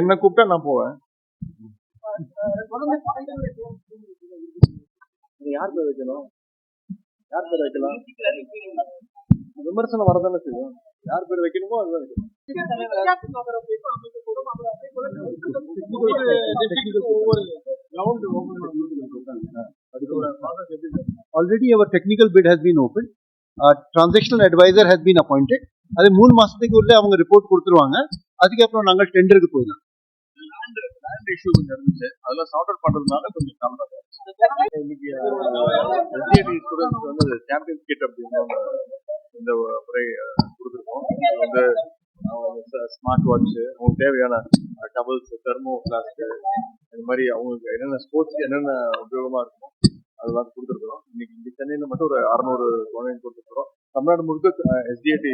என்ன கூப்பிட்டா நான் போவேன். யார் பேர் வைக்கணும்? யார் பேர் வைக்கலாம்? விமர்சனம் வரதானே செய்யும். யார் பேர் வைக்கணுமோ அதுதான் வைக்கணும். ஒவ்வொரு already our technical bid has been opened. Transactional advisor has been appointed. அது மூணு மாசத்துக்கு உள்ள அவங்க ரிப்போர்ட் கொடுத்துருவாங்க. அதுக்கப்புறம் நாங்கள் டெண்டருக்கு போயிடலாம். லேண்ட் இஷ்யூ கொஞ்சம் இருந்துச்சு. அதெல்லாம் சார்ட் அவுட் பண்றதுனால கொஞ்சம் கம்மி இன்னைக்கு எஸ்டிஐடி ஸ்டூடெண்ட்ஸ் வந்து சாம்பியன் கிட் அப்படின்னு இந்த முறை அஹ், கொடுத்திருக்கோம். வந்து ஸ்மார்ட் வாட்ச் அவங்களுக்கு தேவையான டபுள்ஸ் தெர்மோ பிளாஸ்க் இந்த மாதிரி அவங்களுக்கு என்னென்ன ஸ்போர்ட்ஸ் என்னென்ன உபயோகமா இருக்குமோ அது அதெல்லாம் கொடுத்துருக்குறோம். இன்னைக்கு இங்க சென்னையில மட்டும் ஒரு அறுநூறு குழந்தைங்க கொடுத்துருக்குறோம். தமிழ்நாடு முழுக்க எஸ்டிஐடி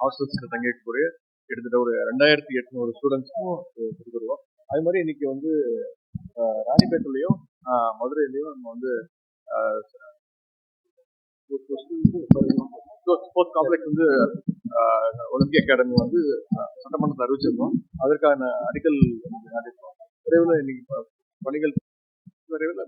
ஹாஸ்டல்ஸ் தங்கியிருக்கக்கூடிய கிட்டத்தட்ட ஒரு ரெண்டாயிரத்தி எட்நூறு ஸ்டூடெண்ட்ஸ்க்கும் கொடுத்துருக்கோம் அது மாதிரி இன்னைக்கு வந்து அஹ், மதுரையிலையும் நம்ம வந்து ஸ்போர்ட்ஸ் காம்ப்ளெக்ஸ் வந்து ஒலிம்பிக் அகாடமி வந்து சட்டமன்றத்தை அறிவிச்சிருந்தோம். அதற்கான அடிக்கல் விரைவில் இன்னைக்கு பணிகள் விரைவில்